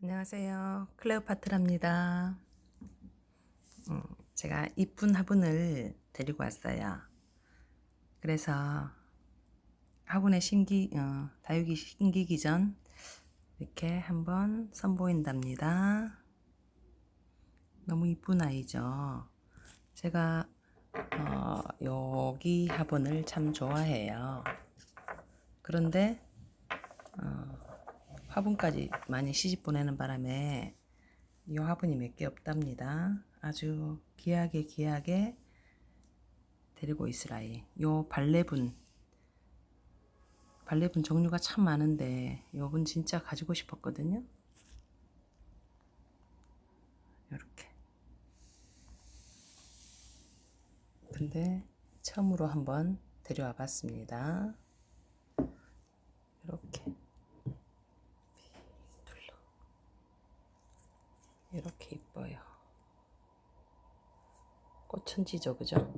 안녕하세요. 클레오파트라입니다. 음, 제가 이쁜 화분을 데리고 왔어요. 그래서 화분에 심기, 어, 다육이 심기기 전 이렇게 한번 선보인답니다. 너무 이쁜 아이죠. 제가 어, 여기 화분을 참 좋아해요. 그런데 화분까지 많이 시집 보내는 바람에 이 화분이 몇 개 없답니다. 아주 귀하게 귀하게 데리고 있을 아이. 요 발레분 발레분 종류가 참 많은데 요분 진짜 가지고 싶었거든요. 요렇게. 근데 처음으로 한번 데려와 봤습니다. 이렇게. 둘러. 이렇게 이뻐요. 꽃천지죠, 그죠?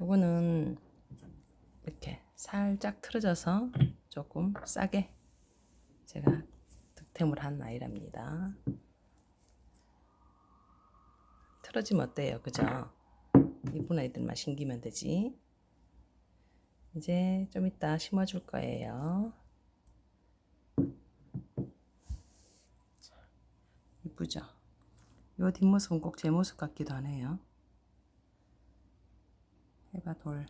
요거는 이렇게 살짝 틀어져서 조금 싸게 제가 득템을 한 아이랍니다. 틀어지면 어때요, 그죠? 이쁜 아이들만 심기면 되지. 이제 좀 이따 심어줄 거예요. 이쁘죠? 요 뒷모습은 꼭 제 모습 같기도 하네요. 해봐 돌.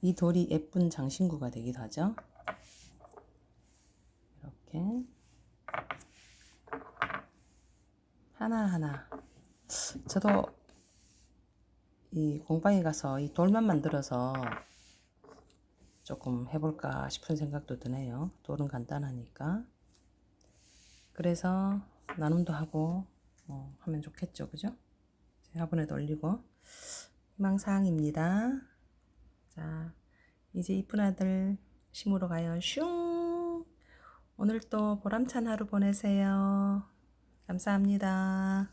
이 돌이 예쁜 장신구가 되기도 하죠. 이렇게 하나하나 저도 이 공방에 가서 이 돌만 만들어서 조금 해볼까 싶은 생각도 드네요. 돌은 간단하니까. 그래서 나눔도 하고 어, 하면 좋겠죠, 그죠? 제 화분에도 올리고 희망사항입니다. 자, 이제 이쁜 아들 심으러 가요. 슝! 오늘 또 보람찬 하루 보내세요. 감사합니다.